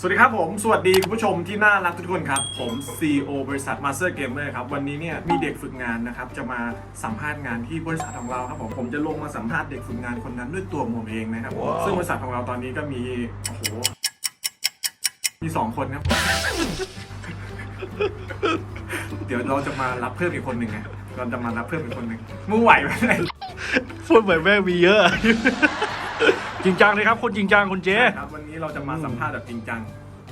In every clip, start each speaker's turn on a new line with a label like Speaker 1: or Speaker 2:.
Speaker 1: สวัสดีครับผม สวัสดีคุณผู้ชมที่น่ารักทุกคนครับ ผม CEO บริษัท Master Gamer ครับ วันนี้เนี่ยมีเด็กฝึกงานนะครับ จะมาสัมภาษณ์งานที่บริษัทของเราครับผม ผมจะลงมาสัมภาษณ์เด็กฝึกงานคนนั้นด้วยตัวผมเองนะครับผมซึ่งบริษัทของเราตอนนี้ก็มี โอ้โห มีสองคนครับ เดี๋ยวเราจะมารับเพิ่มอีกคนหนึ่งไง เราจะมารับเพิ่มอีกคนหนึ่งมึงไหวไหม
Speaker 2: พูดเหมือนแม่งมีเยอะ จริงจังเลยครับคนจริงจังคุณเจ
Speaker 1: ครับวันนี้เราจะมาสัมภาษณ์แบบจริงจัง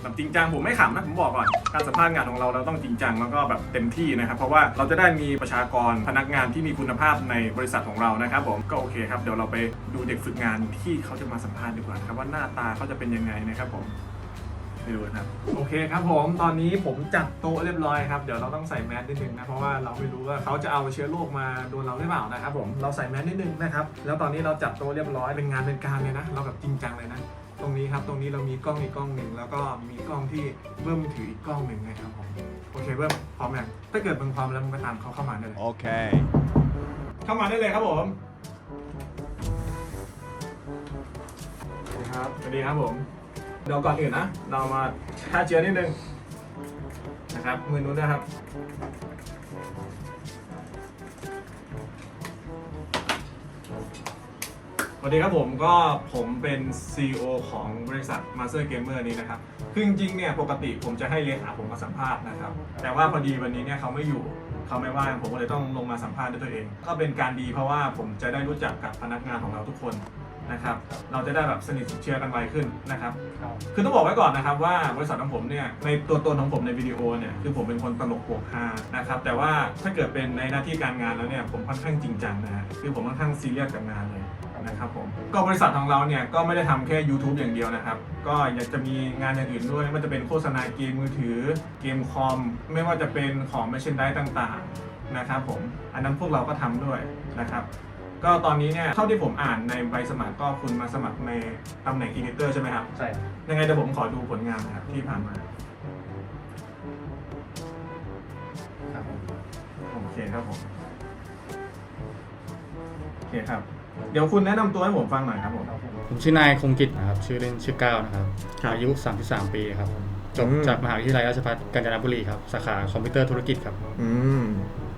Speaker 1: แบบจริงจังผมไม่ขำนะผมบอกก่อนการสัมภาษณ์งานของเราเราต้องจริงจังแล้วก็แบบเต็มที่นะครับ เพราะว่าเราจะได้มีประชากรพนักงานที่มีคุณภาพในบริษัทของเรานะครับผมก็โอเคครับเดี๋ยวเราไปดูเด็กฝึกงานที่เขาจะมาสัมภาษณ์ดีกว่านะครับว่าหน้าตาเขาจะเป็นยังไงนะครับผม ดูนะครับโอเคครับผมตอนนี้ผมจัดโต๊ะเรียบร้อยครับเดี๋ยวเราต้องใส่แมสนิดนึงนะเพราะว่าเราไม่รู้ว่าเขาจะเอาเชื้อโรคมาโดนเราหรือเปล่านะครับผมเราใส่แมสนิดนึงนะครับแล้วตอนนี้เราจัดโต๊ะเรียบร้อยเป็นงานเป็นการเลยนะเราแบบจริงจังเลยนะตรงนี้ครับตรงนี้เรามีกล้องอีกกล้องหนึ่งแล้วก็มีกล้องที่เบิ้มถืออีกกล้องหนึ่งนะครับผมโอเคเบิ้มพร้อมยังถ้าเกิดมึงพร้อมแล้วมึงก็ตามเขาเข้ามาได้เลย
Speaker 2: Okay.
Speaker 1: เข้ามาได้เลยครับผมสวัสดีครับสวัสดีครับผม เดี๋ยวก่อนอื่นนะ เรามาฆ่าเชื้อนิดนึงนะครับมือนู้นนะครับ สวัสดีครับผมก็ผมเป็น CEO ของบริษัท Master Gamer นี้นะครับ คือจริงๆเนี่ยปกติผมจะให้เลขาผมมาสัมภาษณ์นะครับ แต่ว่าพอดีวันนี้เนี่ยเขาไม่อยู่เขาไม่ว่างผมก็เลยต้องลงมาสัมภาษณ์ด้วยตัวเอง ก็เป็นการดีเพราะว่าผมจะได้รู้จักกับพนักงานของเราทุกคน นะครับเราจะได้แบบสนิทชิดเชื้อกันไวขึ้นนะครับคือต้องบอกไว้ก่อนนะครับว่าบริษัทของผมเนี่ยในตัวตนของผมในวิดีโอเนี่ยคือผมเป็นคนตลกโปกฮานะครับแต่ว่าถ้าเกิดเป็นในหน้าที่การงานแล้วเนี่ยผมค่อนข้างจริงจังนะฮะคือผมค่อนข้างซีเรียสกับงานเลยนะครับผมก็บริษัทของเราเนี่ยก็ไม่ได้ทำแค่ YouTube อย่างเดียวนะครับ ก็อยากจะมีงานอย่างอื่นด้วยไม่ว่าจะเป็นโฆษณาเกมมือถือเกมคอม ไม่ว่าจะเป็นของไม่เช่นได้ต่างๆนะครับผมอันนั้นพวกเราก็ทำด้วยนะครับ ก็ตอนนี้เนี่ยเท่าที่ผมอ่านในใบสมัครก็คุณมาสมัครในตำแหน่งอีดิเตอร์ใช่ไหมครับ
Speaker 3: ใช่
Speaker 1: ยังไงเดี๋ยวผมขอดูผลงานนะครับที่ผ่านมา
Speaker 3: ครับผม
Speaker 1: โอเคครับผมโอเคครับ เดี๋ยวคุณแนะนำตัวให้ผมฟังหน่อยครับผม
Speaker 3: ครับผม
Speaker 4: ผมชื่อนายคงกิจนะครับ ชื่อเล่นชื่อก้าวนะครับ
Speaker 1: ครับ
Speaker 4: อายุ 33 ปีครับผมจบ
Speaker 1: อืม
Speaker 4: จากมหาวิทยาลัยราชภัฏกาญจนบุรีครับ สาขาคอมพิวเตอร์ธุรกิจครับ
Speaker 1: อืม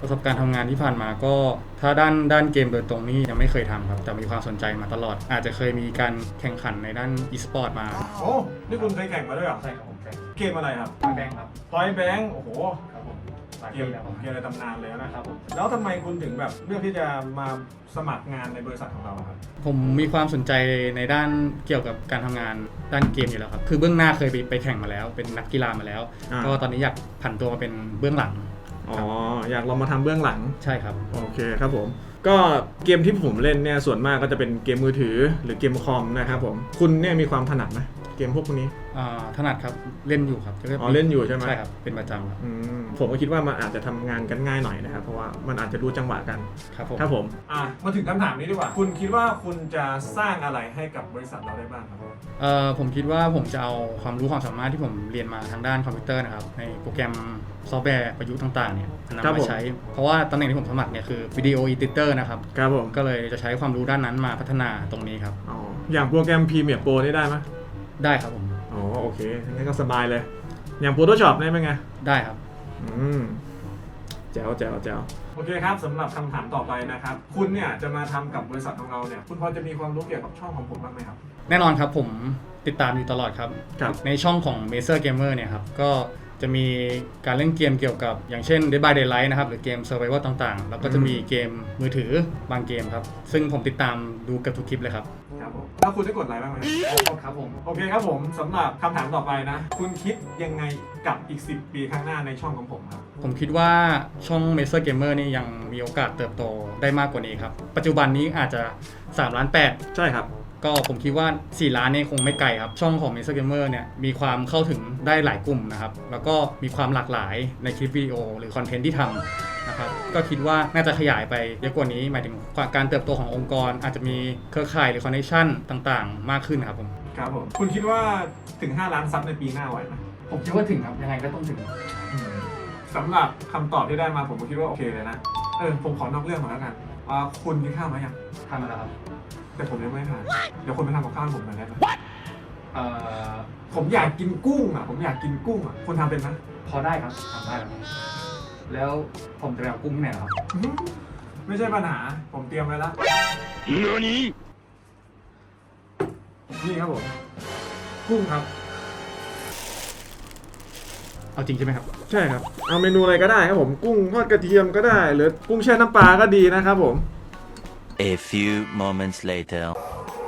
Speaker 4: ประสบการณ์ทำงานที่ผ่านมาก็ถ้าด้านด้านเกมโดยตรงนี่ยังไม่เคยทำครับ แต่มีความสนใจมาตลอด อาจจะเคยมีการแข่งขันในด้านอีสปอร์ตมา
Speaker 1: โอ้นี่คุณเคยแข่งมาด้วยเหรอ
Speaker 3: ใช่ครับผมใช่
Speaker 1: เกมอะไรครับ
Speaker 3: ไม่แบงค์ครับ
Speaker 1: พอยแบงค์โอ้โห
Speaker 3: ครับผมหลาย
Speaker 1: เก
Speaker 3: ปี
Speaker 1: ม
Speaker 3: แล้วครับ
Speaker 1: เกมในตำนานเลยนะครับ
Speaker 3: ผม
Speaker 1: แล้วทำไมคุณถึงแบบเลือกที่จะมาสมัครงานในบริษัทของเราอะครับ
Speaker 4: ผมมีความสนใจในด้านเกี่ยวกับการทำงานด้านเกมอยู่แล้วครับ คือเบื้องหน้าเคยไปไปแข่งมาแล้ว เป็นนักกีฬามาแล้ว
Speaker 1: อ่า
Speaker 4: ก็ตอนนี้อยากผันตัวมาเป็นเบื้องหลัง
Speaker 1: อ๋อ อยากลองมาทำเบื้องหลัง
Speaker 4: ใช่ครับ
Speaker 1: โอเคครับผม ก็เกมที่ผมเล่นเนี่ยส่วนมากก็จะเป็นเกมมือถือหรือเกมคอมนะครับผม คุณเนี่ยมีความถนัดไหม เกมพวกนี้
Speaker 4: อ่าถนัดครับเล่นอยู่ครับ
Speaker 1: อ๋อเล่นอยู่ใช่ไหม
Speaker 4: ใช่ครับเป็นประจำครับ
Speaker 1: อืมผมก็คิดว่ามันอาจจะทำงานกันง่ายหน่อยนะครับ เพราะว่ามันอาจจะรู้จังหวะกัน
Speaker 4: ครับผม
Speaker 1: ครับผม อะมาถึงคำถามนี้ดีกว่า คุณคิดว่าคุณจะสร้างอะไรให้กับบริษัทเราได้บ้างครับ
Speaker 4: เอ่อผมคิดว่าผมจะเอาความรู้ความสามารถที่ผมเรียนมาทางด้านคอมพิวเตอร์นะครับในโปรแกรมซอฟต์แวร์ประยุกต์ต่างๆเนี่ย
Speaker 1: ครับ
Speaker 4: นำ
Speaker 1: ผม
Speaker 4: มาใช้ เพราะว่าตำแหน่งที่ผมสมัครเนี่ยคือวิดีโออีดิเตอร์นะครับ
Speaker 1: ครับผม
Speaker 4: ก็เลยจะใช้ความรู้ด้านนั้นมาพัฒนาตรงนี้ครับ
Speaker 1: อ๋อ อย่างโปรแกรม Premiere Pro นี่ได้ไหม
Speaker 4: ได้ครับผม
Speaker 1: อ๋อโอเคงั้นก็สบายเลย อย่าง Photoshop ได้ไหมไง
Speaker 4: ได้ครับ
Speaker 1: อืมแจ๋วแจ๋วแจ๋วโอเคครับสำหรับคำถามต่อไปนะครับ คุณเนี่ยจะมาทำกับบริษัทของเราเนี่ย คุณพอจะมีความรู้เกี่ยวกับช่องของผมบ้างไหมครับ
Speaker 4: แน่นอนครับผมติดตามอยู่ตลอดครับ
Speaker 1: ครับ
Speaker 4: ในช่องของ m a z e r Gamer เนี่ยครับ ก็ จะมีการเล่นเกมเกี่ยวกับอย่างเช่น Dead by Daylight นะครับ หรือเกม Survival ต่างๆ แล้วก็จะมีเกมมือถือบางเกมครับ ซึ่งผมติดตามดูเกับทุกคลิปเลยครับ
Speaker 1: ครับผมแล้วคุณได้กดไลค์บ้างไหม
Speaker 3: ครับผม
Speaker 1: โอเคครับผมสำหรับคำถามต่อไปนะ คุณคิดยังไงกับอีก 10 ปีข้างหน้าในช่องของผมครับ
Speaker 4: ผมคิดว่าช่อง m a z e r Gamer นี่ยังมีโอกาสเติบโตได้มากกว่านี้ครับ ปัจจุบันนี้อาจจะ3ล้าน8
Speaker 1: ใช่ครับ
Speaker 4: ก็ผมคิดว่า 4 ล้านนี่คงไม่ไกลครับ ช่องของ m a z e r Gamer เนี่ยมีความเข้าถึงได้หลายกลุ่มนะครับ แล้วก็มีความหลากหลายในคลิปวิดีโอ หรือคอนเทนต์ที่ทำนะครับก็คิดว่าน่าจะขยายไปเยอะกว่านี้ หมายถึงการเติบโตขององค์กร อาจจะมีเครือข่ายหรือคอนเนคชั่นต่างๆ มากขึ้นครับผม
Speaker 1: ครับผมคุณคิดว่าถึง 5 ล้านซับในปีหน้าไหวไหม
Speaker 3: ผมคิดว่าถึงครับยังไงก็ต้องถึง
Speaker 1: สำหรับคำตอบที่ได้มาผมก็คิดว่าโอเคเลยนะเออผมขอนอกเรื่องมาแล้วกันอ่าคุณกินข้าวไหมยัง
Speaker 3: ทำมาแล้วครับ
Speaker 1: แต่ผมยังไม่ทานเดี๋ยวคุณไปทำกับข้าวให้ผมหน่อยได้ไหม
Speaker 3: เอ่อ
Speaker 1: ผมอยากกินกุ้งอะ ผมอยากกินกุ้งอะคุณทำเป็นไหม
Speaker 3: พอได้ครับทำได้ครับแล้วผมจะไปเอากุ้งที่ไหนเหรอครับ
Speaker 1: อื้อหือไม่ใช่ปัญหา ผมเตรียมไว้แล้วนี่ครับผมกุ้งครับ
Speaker 4: เอาจริงใช่ไหมครับ
Speaker 1: ใช่ครับ เอาเมนูอะไรก็ได้ครับผม กุ้งทอดกระเทียมก็ได้ หรือกุ้งแช่น้ำปลาก็ดีนะครับผม
Speaker 5: A few moments later.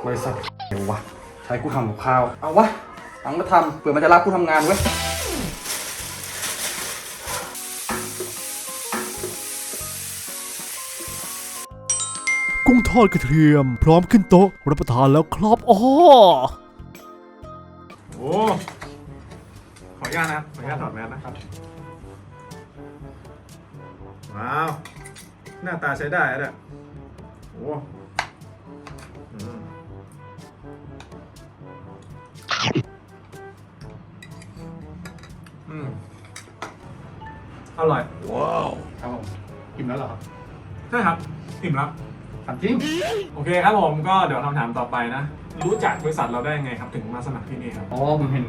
Speaker 3: บริษัทเดี๋ยววะใช้กูทำกับข้าว เอาวะตังมาทำเผื่อมันจะรับกูทำงานเว้ย
Speaker 2: กุ้งทอดกระเทียม พร้อมขึ้นโต๊ะ รับประทานแล้วครับอ๋อ
Speaker 1: โอ้ ขออนุญาตนะครับ ขออนุญาตถอดแมสนะครับ ว้าว หน้าตาใช้ได้แล้วเนี่ย โอ้อืมอืมอร่อย
Speaker 3: ครับผมอิ่มแล้วเหรอครับ
Speaker 1: ใช่ครับอิ่มแล้ว
Speaker 3: ถามจริง
Speaker 1: โอเคครับผมก็เดี๋ยวคำถามต่อไปนะ รู้จักบริษัทเราได้ยังไงครับ ถึงมาสมัครที่นี่ครับ
Speaker 3: อ๋อผมเห็น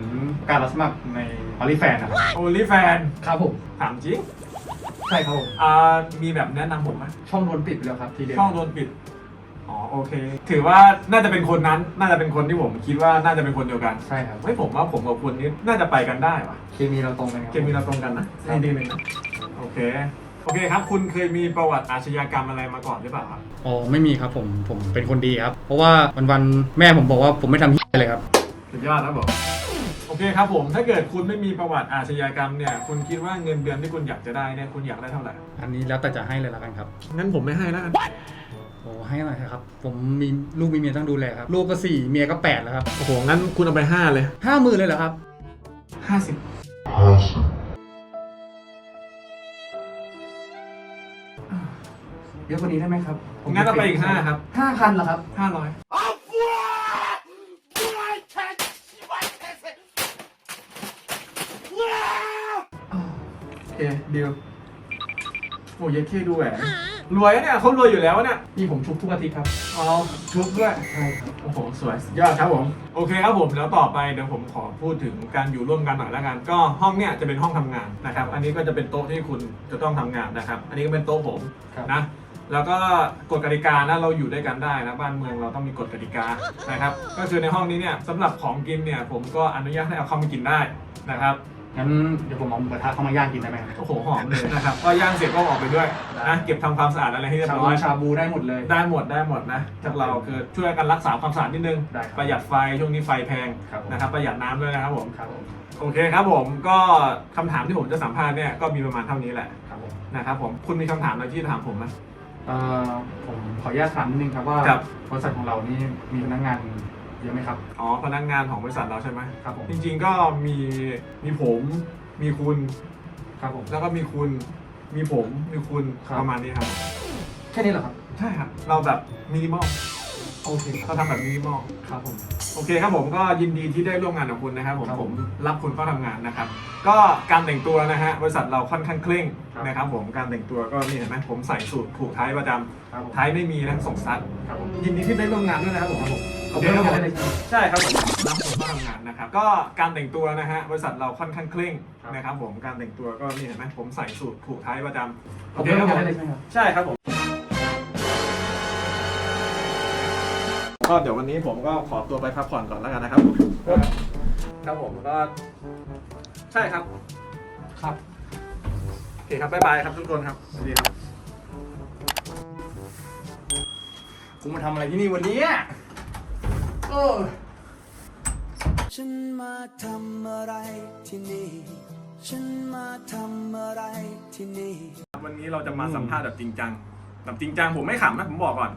Speaker 3: การรับสมัครในออลิแฟนนะครับ
Speaker 1: โอลิแฟน
Speaker 3: ครับผม
Speaker 1: ถามจริง
Speaker 3: ใช่ครับผม
Speaker 1: อ่ามีแบบแนะนำผมไหม
Speaker 3: ช่องโดนปิดไปแล้วครับทีเดียว
Speaker 1: ช่องโดนปิดอ๋อโอเค ถือว่าน่าจะเป็นคนนั้น น่าจะเป็นคนที่ผมคิดว่าน่าจะเป็นคนเดียวกัน
Speaker 3: ใช่ครับ
Speaker 1: ไม่ผมว่าผมกับคุณนี่น่าจะไปกันได้ว่ะ
Speaker 3: เคมีเราตรงกันครับ
Speaker 1: เคมีเราตรงกันนะนี่ดีเลยนะโอเคโอเคครับ คุณเคยมีประวัติอาชญากรรมอะไรมาก่อนหรือเปล่าครับ
Speaker 4: อ๋อไม่มีครับผมผมเป็นคนดีครับ เพราะว่าวันๆแม่ผมบอกว่าผมไม่ทำเหี้ยเลยครับ
Speaker 1: สุดยอดครับผมโอ เคครับผม ถ้าเกิดคุณไม่มีประวัติอาชญากรรมเนี่ยคุณคิดว่าเงินเดือนที่คุณอยากจะได้เนี่ยคุณอยากได้เท่าไหร่
Speaker 4: อันนี้แล้วแต่จะให้เลยละกันครับ
Speaker 1: งั้นผมไม่ให้แล้วกัน
Speaker 4: โอ้ให้หน่อยครับ ผมมีลูกมีเมียต้องดูแลครับ ลูกก็สี่เมียก็แปดแล้วครับ
Speaker 1: โอ้โหงั้นคุณเอาไปห้าเลย
Speaker 4: ห้าหมื่นเลยเหรอครับ
Speaker 1: ห้าสิบ
Speaker 3: เยอะกว่านี้ได้ไหมครับผม
Speaker 1: งั้นเอาไปอีกห้าครับ
Speaker 3: ห้าพันเหรอครับ
Speaker 1: ห้าร้อยโอ เคดีลโอ้ยเท่ดูแหวนรวยอะเนี่ยเขารวยอยู่แล้วเนี่ย
Speaker 3: นี่ผมชุบทุกอาทิตย์ครับ
Speaker 1: เอาชุบด้วย
Speaker 3: ใช่ครับ
Speaker 1: โอ้โหสวยสุดยอดครับผมโอเคครับผมแล้วต่อไปเดี๋ยวผมขอพูดถึงการอยู่ร่วมกันหน่อยแล้วกัน ก็ห้องเนี่ยจะเป็นห้องทำงานนะครับ อันนี้ก็จะเป็นโต๊ะที่คุณจะต้องทำงานนะครับ อันนี้ก็เป็นโต๊ะผม
Speaker 3: ครับ
Speaker 1: นะ แล้วก็กฎกติกานะเราอยู่ด้วยกันได้นะบ้านเมืองเราต้องมีกฎกติกานะครับ ก็คือในห้องนี้เนี่ยสำหรับของกินเนี่ยผมก็อนุญาตให้เอาเข้ามากินได้นะครับ
Speaker 3: งั้นเดี๋ยวผมเอาหมูกระทะเข้ามาย่างกินได้ไหมครับ
Speaker 1: โอ้โหหอมเลยนะครับ ก็ย่างเสร็จก็ออกไปด้วยนะเก็บทำความสะอาดอะไรให้เรียบ
Speaker 3: ชา
Speaker 1: ร้
Speaker 3: บู
Speaker 1: อย
Speaker 3: ชาบูได้หมดเลย
Speaker 1: ได้หมดได้หมดนะจากเราคือช่วยกันรักษาความสะอาดนิดนึง
Speaker 3: ได้ครับ
Speaker 1: ประหยัดไฟช่วงนี้ไฟแพง
Speaker 3: ครับผม
Speaker 1: นะครับประหยัดน้ำด้วยนะครับผม
Speaker 3: ครับผม
Speaker 1: โอเคครับผมก็คำถามที่ผมจะสัมภาษณ์เนี่ยก็มีประมาณเท่านี้แหละ
Speaker 3: ครับผม
Speaker 1: นะครับผมคุณมีคำถามอะไรที่จะถามผมไหม
Speaker 3: เอ่อผมขออนุญาตถามนิดนึงครับว่า
Speaker 1: ครับ
Speaker 3: บริษัทของเรานี่มีพนักงาน เยอะไหมครับ
Speaker 1: อ๋อพนักงานของบริษัทเราใช่ไหม
Speaker 3: ครับผม
Speaker 1: จริงๆก็มีมีผมมีคุณ
Speaker 3: ครับผม
Speaker 1: แล้วก็มีคุณมีผมมีคุณ
Speaker 3: ครับ
Speaker 1: ประมาณนี้ครับ
Speaker 3: แค่นี้เหรอครับ
Speaker 1: ใช่ครับ เราแบบมินิมอล
Speaker 3: โอเคค
Speaker 1: เรา
Speaker 3: รับ
Speaker 1: ทำแบบมินิมอล
Speaker 3: ครับผม
Speaker 1: โอเคครับผมก็ยินดีที่ได้ร่วมงานกับคุณนะครับผม
Speaker 3: ครับ
Speaker 1: ผ
Speaker 3: ผมม
Speaker 1: รับคุณเข้าทำงานนะครับ ก็การแต่งตัวนะฮะบริษัทเราค่อนข้างเคร่ง
Speaker 3: ครับ
Speaker 1: นะครับผมการแต่งตัวก็นี่เห็นไหมผมใส่สูทผูกไทยประจ
Speaker 3: ครับผมำ
Speaker 1: ไทยไม่มีนะส่งซัด
Speaker 3: ครับผม
Speaker 1: ยินดีที่ได้ร่วมงานด้วยนะครับผม
Speaker 3: ขอบคุณครับผม
Speaker 1: ใช่ครับผมรับคุณเข้าทำงานนะครับ ก็การแต่งตัวนะฮะบริษัทเราค่อนข้างเคร่ง
Speaker 3: ครับ
Speaker 1: นะครับผมการแต่งตัวก็นี่เห็นไหมผมใส่สูทผูกไทยประจำ
Speaker 3: ขอบคุณครับผมได้เลยใช่ไหมครับ
Speaker 1: ใช่ครับผมก็เดี๋ยววันนี้ผมก็ขอตัวไปพักผ่อนก่อนแล้วกันนะครับครับผมก็ใช่ครับ
Speaker 3: ครับ
Speaker 1: โอเคครับบ๊ายบายครับทุกคนครับสวัสดีครับ
Speaker 3: กูมาทำอะไรที่นี่วันนี้อะ เออ
Speaker 6: ฉันมาทำอะไรที่นี่ ฉันมาทำอะไรที่นี่
Speaker 1: วันนี้เราจะมาสัมภาษณ์แบบจริงจัง แบบจริงจังผมไม่ขำนะผมบอกก่อน